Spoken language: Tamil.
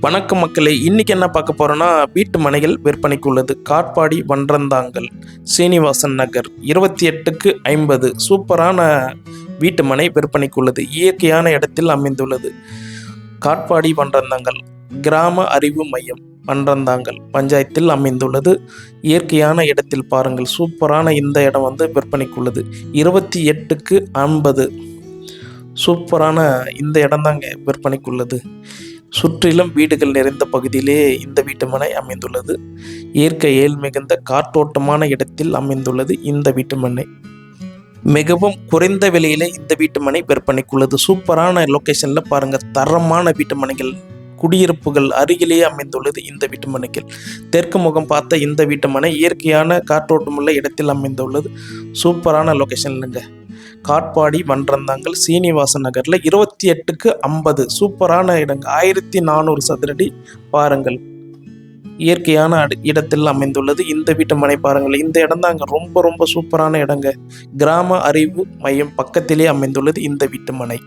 வணக்கம் மக்களே இன்னைக்கு என்ன பார்க்க போறோம்னா வீட்டு மனைகள் விற்பனைக்கு உள்ளது. காட்பாடி வன்றந்தாங்கல் சீனிவாசன் நகர் இருபத்தி எட்டுக்கு ஐம்பது. சூப்பரான வீட்டு மனை விற்பனைக்கு உள்ளது. இயற்கையான இடத்தில் அமைந்துள்ளது. காட்பாடி வன்றந்தாங்கல் கிராம அறிவு மையம் வன்றந்தாங்கல் பஞ்சாயத்தில் அமைந்துள்ளது. இயற்கையான இடத்தில் பாருங்கள் சூப்பரான இந்த இடம் வந்து விற்பனைக்கு உள்ளது. இருபத்தி எட்டுக்கு ஐம்பது. சூப்பரான இந்த இடம் தாங்க விற்பனைக்கு உள்ளது. சுற்றிலும் வீடுகள் நிறைந்த பகுதியிலே இந்த வீட்டு மனை அமைந்துள்ளது. இயற்கையில் மிகுந்த காற்றோட்டமான இடத்தில் அமைந்துள்ளது இந்த வீட்டுமனை மிகவும் குறைந்த விலையிலே இந்த வீட்டுமனை விற்பனைக்குள்ளது. சூப்பரான லொக்கேஷனில் பாருங்கள் தரமான வீட்டு மனைகள் குடியிருப்புகள் அருகிலேயே அமைந்துள்ளது இந்த வீட்டு மனைகள். தெற்கு முகம் பார்த்த இந்த வீட்டு மனை இயற்கையான காற்றோட்டமுள்ள இடத்தில் அமைந்துள்ளது. சூப்பரான லொக்கேஷன்லுங்க காட்பாடி வன்றந்தாங்கல் சீனிவாசன் நகரில் இருபத்தி எட்டுக்கு ஐம்பது. சூப்பரான இடங்க ஆயிரத்தி நானூறு சதுரடி பாருங்கள் இயற்கையான இடத்தில் அமைந்துள்ளது. இந்த வீட்டு மனை பாருங்கள் இந்த இடம் தாங்க ரொம்ப ரொம்ப சூப்பரான இடங்க. கிராம அறிவு மையம் பக்கத்திலே அமைந்துள்ளது இந்த வீட்டு மனை.